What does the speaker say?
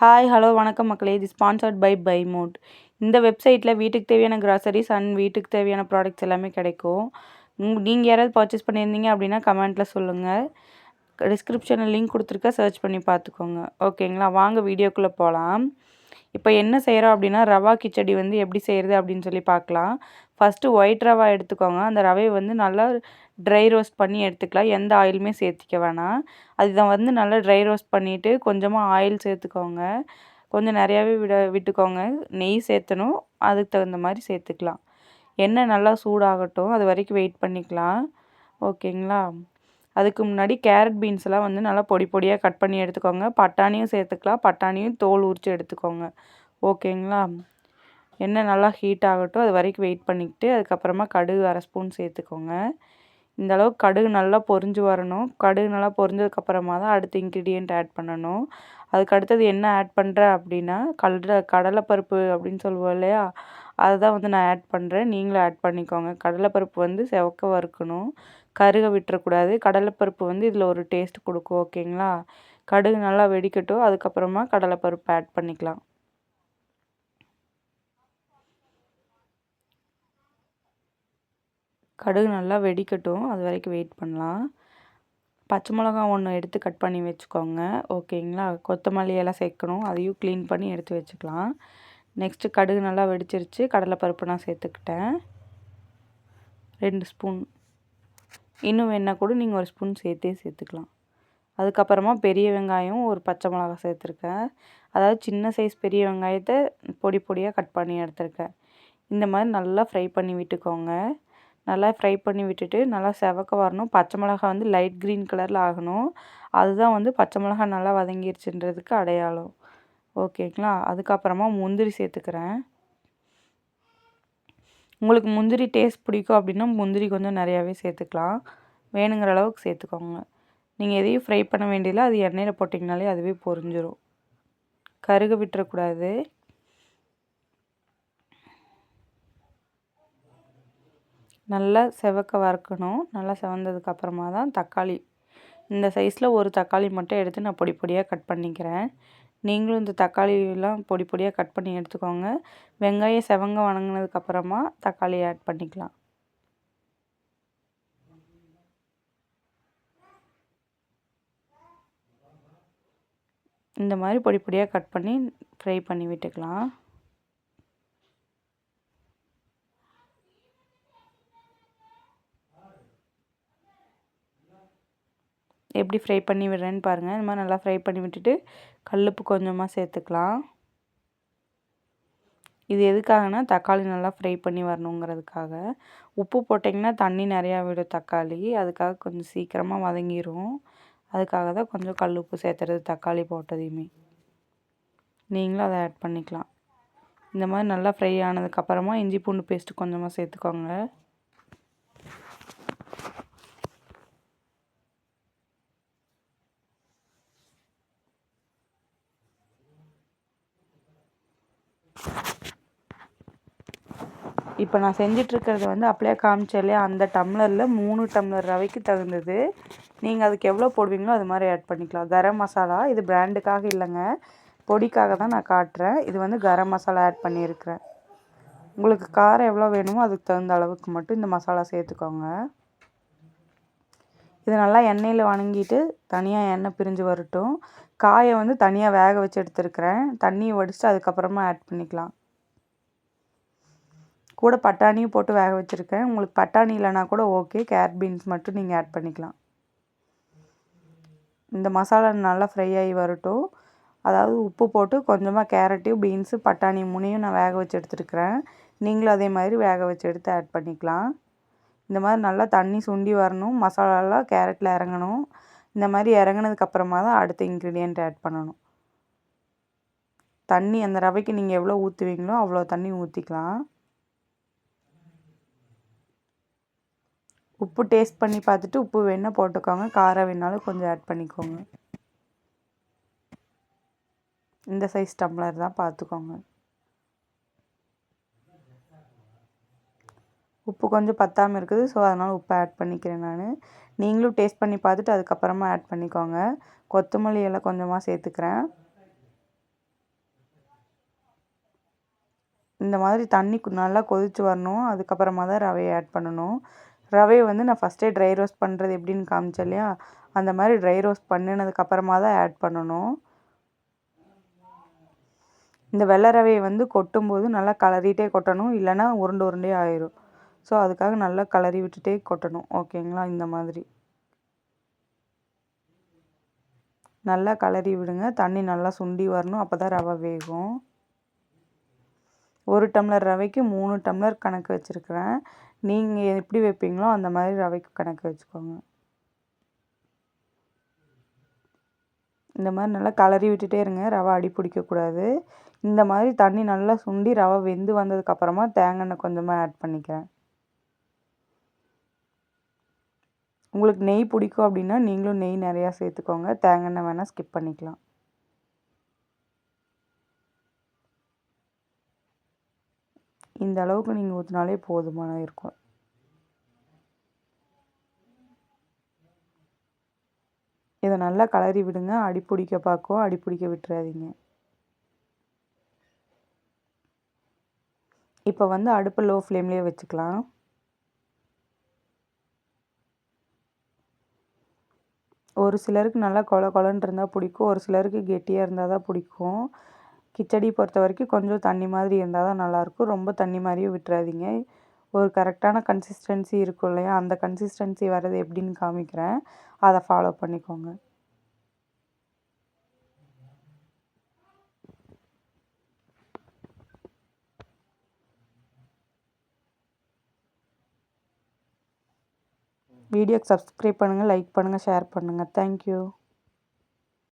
Hi hello வணக்கம் மக்களே. இது ஸ்பான்சர்ட் பை பை மோட் இந்த வெப்சைட்டில் வீட்டுக்கு தேவையான கிராசரிஸ் அண்ட் வீட்டுக்கு தேவையான ப்ராடக்ட்ஸ் எல்லாமே கிடைக்கும். நீங்கள் யாராவது பர்ச்சேஸ் பண்ணியிருந்தீங்க அப்படின்னா கமெண்ட்டில் சொல்லுங்கள் டிஸ்கிரிப்ஷனில் லிங்க் கொடுத்துருக்க சர்ச் பண்ணி பார்த்துக்கோங்க. ஓகேங்களா வாங்க வீடியோக்குள்ளே போகலாம் இப்போ என்ன செய்கிறோம் அப்படின்னா ரவா கிச்சடி வந்து எப்படி செய்கிறது அப்படின்னு சொல்லி பார்க்கலாம். ஃபஸ்ட்டு ஒயிட் ரவா எடுத்துக்கோங்க. அந்த ரவையை வந்து நல்லா ட்ரை ரோஸ்ட் பண்ணி எடுத்துக்கலாம். எந்த ஆயிலுமே சேர்த்திக்க வேணாம். அதுதான் வந்து நல்லா ட்ரை ரோஸ்ட் பண்ணிவிட்டு கொஞ்சமாக ஆயில் சேர்த்துக்கோங்க. கொஞ்சம் நிறையாவே விட விட்டுக்கோங்க. நெய் சேர்த்தணும். அதுக்கு தகுந்த மாதிரி சேர்த்துக்கலாம். எண்ணெய் நல்லா சூடாகட்டும். அது வரைக்கும் வெயிட் பண்ணிக்கலாம். ஓகேங்களா? அதுக்கு முன்னாடி கேரட் பீன்ஸ் எல்லாம் வந்து நல்லா பொடி பொடியாக கட் பண்ணி எடுத்துக்கோங்க. பட்டாணியும் சேர்த்துக்கலாம். பட்டாணியும் தோல் உரித்து எடுத்துக்கோங்க. ஓகேங்களா? எண்ணெய் நல்லா ஹீட் ஆகட்டும். அது வரைக்கும் வெயிட் பண்ணிக்கிட்டு அதுக்கப்புறமா கடுகு அரை ஸ்பூன் சேர்த்துக்கோங்க. இந்த அளவுக்கு கடுகு நல்லா பொரிஞ்சு வரணும். கடுகு நல்லா பொரிஞ்சதுக்கப்புறமா தான் அடுத்த இன்க்ரீடியண்ட் ஆட் பண்ணணும். அதுக்கு அடுத்தது என்ன ஆட் பண்ணுறேன் அப்படின்னா கடலை கடலைப்பருப்பு அப்படின்னு சொல்லுவோம் இல்லையா? அதை தான் வந்து நான் ஆட் பண்ணுறேன் நீங்களும் ஆட் பண்ணிக்கோங்க. கடலைப்பருப்பு வந்து செவக்க வறுக்கணும். கருக விட்டுறக்கூடாது. கடலைப்பருப்பு வந்து இதில் ஒரு டேஸ்ட் கொடுக்கும் ஓகேங்களா கடுகு நல்லா வெடிக்கட்டும். அதுக்கப்புறமா கடலைப்பருப்பு ஆட் பண்ணிக்கலாம். கடுகு நல்லா வெடிக்கட்டும். அது வரைக்கும் வெயிட் பண்ணலாம். பச்சை மிளகா ஒன்று எடுத்து கட் பண்ணி வச்சுக்கோங்க. ஓகேங்களா? கொத்தமல்லி எல்லாம் சேர்க்கணும். அதையும் க்ளீன் பண்ணி எடுத்து வச்சுக்கலாம். நெக்ஸ்ட்டு கடுகு நல்லா வெடிச்சிருச்சு. கடலைப்பருப்பு நான் சேர்த்துக்கிட்டேன். ரெண்டு ஸ்பூன். இன்னும் வேணால் கூட நீங்கள் ஒரு ஸ்பூன் சேர்த்தே சேர்த்துக்கலாம். அதுக்கப்புறமா பெரிய வெங்காயம் ஒரு பச்சை மிளகா சேர்த்துருக்கேன். அதாவது சின்ன சைஸ் பெரிய வெங்காயத்தை பொடி பொடியாக கட் பண்ணி எடுத்துருக்கேன். இந்த மாதிரி நல்லா ஃப்ரை பண்ணி விட்டுக்கோங்க. நல்லா ஃப்ரை பண்ணி விட்டுட்டு நல்லா செவக்க வரணும். பச்சை மிளகா வந்து லைட் க்ரீன் கலரில் ஆகணும். அதுதான் வந்து பச்சை மிளகா நல்லா வதங்கிருச்சுன்றதுக்கு அடையாளம். ஓகேங்களா அதுக்கப்புறமா முந்திரி சேர்த்துக்கிறேன். உங்களுக்கு முந்திரி டேஸ்ட் பிடிக்கும் அப்படின்னா முந்திரி கொஞ்சம் நிறையாவே சேர்த்துக்கலாம். வேணுங்கிற அளவுக்கு சேர்த்துக்கோங்க. நீங்கள் எதையும் ஃப்ரை பண்ண வேண்டியதில்லை. அது எண்ணெயில் போட்டிங்கனாலே அதுவே பொரிஞ்சிடும் கருக விட்டுறக்கூடாது. நல்லா செவக்க வறுக்கணும். நல்லா செவந்ததுக்கு அப்புறமா தான் தக்காளி. இந்த சைஸில் ஒரு தக்காளி மட்டும் எடுத்து நான் பொடி பொடியாக கட் பண்ணிக்கிறேன். நீங்களும் இந்த தக்காளியெல்லாம் பொடி பொடியாக கட் பண்ணி எடுத்துக்கோங்க. வெங்காயம் செவங்க வணங்கினதுக்கப்புறமா தக்காளி ஆட் பண்ணிக்கலாம். இந்த மாதிரி பொடி பொடியாக கட் பண்ணி ஃப்ரை பண்ணி விட்டுக்கலாம். எப்படி ஃப்ரை பண்ணி விடுறேன்னு பாருங்கள் இந்த மாதிரி நல்லா ஃப்ரை பண்ணி விட்டுட்டு கல்லுப்பு கொஞ்சமாக சேர்த்துக்கலாம். இது எதுக்காகனா தக்காளி நல்லா ஃப்ரை பண்ணி வரணுங்கிறதுக்காக. உப்பு போட்டிங்கன்னா தண்ணி நிறையா விடும் தக்காளி. அதுக்காக கொஞ்சம் சீக்கிரமாக வதங்கிடும் அதுக்காக தான் கொஞ்சம் கல் உப்பு சேர்த்துறது தக்காளி போட்டதையுமே. நீங்களும் அதை ஆட் பண்ணிக்கலாம். இந்த மாதிரி நல்லா ஃப்ரை ஆனதுக்கப்புறமா இஞ்சி பூண்டு பேஸ்ட்டு கொஞ்சமாக சேர்த்துக்கோங்க. இப்போ நான் செஞ்சிட்ருக்கிறது வந்து அப்படியே காமிச்சேன் அந்த டம்ளரில் மூணு டம்ளர் ரவைக்கு தகுந்தது. நீங்கள் அதுக்கு எவ்வளோ போடுவீங்களோ அது மாதிரி ஆட் பண்ணிக்கலாம். கரம் மசாலா இது பிராண்டுக்காக இல்லைங்க. பொடிக்காக தான் நான் காட்டுறேன். இது வந்து கரம் மசாலா ஆட் பண்ணியிருக்கிறேன். உங்களுக்கு காரம் எவ்வளோ வேணுமோ அதுக்கு தகுந்த அளவுக்கு மட்டும் இந்த மசாலா சேர்த்துக்கோங்க. இது நல்லா எண்ணெயில் வணங்கிட்டு தனியாக எண்ணெய் பிரிஞ்சு வரட்டும். காயை வந்து தனியாக வேக வச்சு எடுத்துருக்கிறேன். தண்ணியை வடிச்சுட்டு அதுக்கப்புறமா ஆட் பண்ணிக்கலாம். கூட பட்டாணியும் போட்டு வேக வச்சுருக்கேன். உங்களுக்கு பட்டாணி இல்லைனா கூட ஓகே கேரட் பீன்ஸ் மட்டும் நீங்கள் ஆட் பண்ணிக்கலாம். இந்த மசாலா நல்லா ஃப்ரை ஆகி வரட்டும். அதாவது உப்பு போட்டு கொஞ்சமாக கேரட்டையும் பீன்ஸு பட்டாணி முனையும் நான் வேக வச்சு எடுத்துருக்கிறேன். நீங்களும் அதே மாதிரி வேக வச்சு எடுத்து ஆட் பண்ணிக்கலாம். இந்த மாதிரி நல்லா தண்ணி சுண்டி வரணும். மசாலாலாம் கேரட்டில் இறங்கணும். இந்த மாதிரி இறங்கினதுக்கப்புறமா தான் அடுத்த இன்க்ரீடியண்ட் ஆட் பண்ணணும். தண்ணி அந்த ரவைக்கு நீங்கள் எவ்வளோ ஊற்றுவீங்களோ அவ்வளோ தண்ணி ஊற்றிக்கலாம் உப்பு டேஸ்ட் பண்ணி பார்த்துட்டு உப்பு வேணால் போட்டுக்கோங்க. காரம் வேணாலும் கொஞ்சம் ஆட் பண்ணிக்கோங்க. இந்த சைஸ் டம்ளர் தான் பார்த்துக்கோங்க. உப்பு கொஞ்சம் பத்தாமல் இருக்குது. ஸோ அதனால் உப்பு ஆட் பண்ணிக்கிறேன் நான். நீங்களும் டேஸ்ட் பண்ணி பார்த்துட்டு அதுக்கப்புறமா ஆட் பண்ணிக்கோங்க. கொத்தமல்லி எல்லாம் கொஞ்சமாக சேர்த்துக்கிறேன். இந்த மாதிரி தண்ணி நல்லா கொதித்து வரணும். அதுக்கப்புறமா தான் ரவையை ஆட் பண்ணணும். ரவையை வந்து நான் ஃபஸ்ட்டே ட்ரை ரோஸ்ட் பண்ணுறது எப்படின்னு காமிச்சேன் இல்லையா? அந்த மாதிரி ட்ரை ரோஸ்ட் பண்ணினதுக்கப்புறமா தான் ஆட் பண்ணணும். இந்த வெள்ளை ரவையை வந்து கொட்டும்போது நல்லா கலரிட்டே கொட்டணும். இல்லைன்னா உருண்டை உருண்டே ஆயிரும். ஸோ அதுக்காக நல்லா கலரி விட்டுட்டே கொட்டணும். ஓகேங்களா? இந்த மாதிரி. நல்லா கலரி விடுங்க. தண்ணி நல்லா சுண்டி வரணும். அப்போ தான் ரவை வேகும். ஒரு டம்ளர் ரவைக்கு மூணு டம்ளர் கணக்கு வச்சுருக்கிறேன். நீங்கள் எப்படி வைப்பீங்களோ அந்த மாதிரி ரவைக்கு கணக்கு வச்சுக்கோங்க. இந்த மாதிரி நல்லா கலரி விட்டுட்டே இருங்க. ரவை அடி பிடிக்கக்கூடாது இந்த மாதிரி தண்ணி நல்லா சுண்டி ரவை வெந்து வந்ததுக்கப்புறமா தேங்காய் எண்ணெய் கொஞ்சமாக ஆட் பண்ணிக்கிறேன். உங்களுக்கு நெய் பிடிக்கும் அப்படின்னா நீங்களும் நெய் நிறையா சேர்த்துக்கோங்க. தேங்காய் எண்ணெய் வேணால் ஸ்கிப் பண்ணிக்கலாம். இந்த அளவுக்கு நீங்கள் ஊற்றினாலே போதுமான இருக்கும். இதை நல்லா கலரி விடுங்க. அடி பிடிக்க பார்க்கும் அடி பிடிக்க விட்டுறாதீங்க. இப்போ வந்து அடுப்பை லோ ஃப்ளேம்லேயே வச்சுக்கலாம். ஒரு சிலருக்கு நல்லா கொல கொலன்னு இருந்தால் பிடிக்கும் ஒரு சிலருக்கு கெட்டியாக இருந்தால் தான் பிடிக்கும். கிச்சடி பொறுத்த வரைக்கும் கொஞ்சம் தண்ணி மாதிரி இருந்தால் தான் நல்லாயிருக்கும் ரொம்ப தண்ணி மாதிரியும் விட்டுறாதீங்க. ஒரு கரெக்டான கன்சிஸ்டன்சி இருக்கும் இல்லையா? அந்த கன்சிஸ்டன்சி வர்றது எப்படின்னு காமிக்கிறேன். அதை ஃபாலோ பண்ணிக்கோங்க. வீடியோக்கு சப்ஸ்கிரைப் பண்ணுங்கள் லைக் பண்ணுங்கள் ஷேர் பண்ணுங்கள் தேங்க்யூ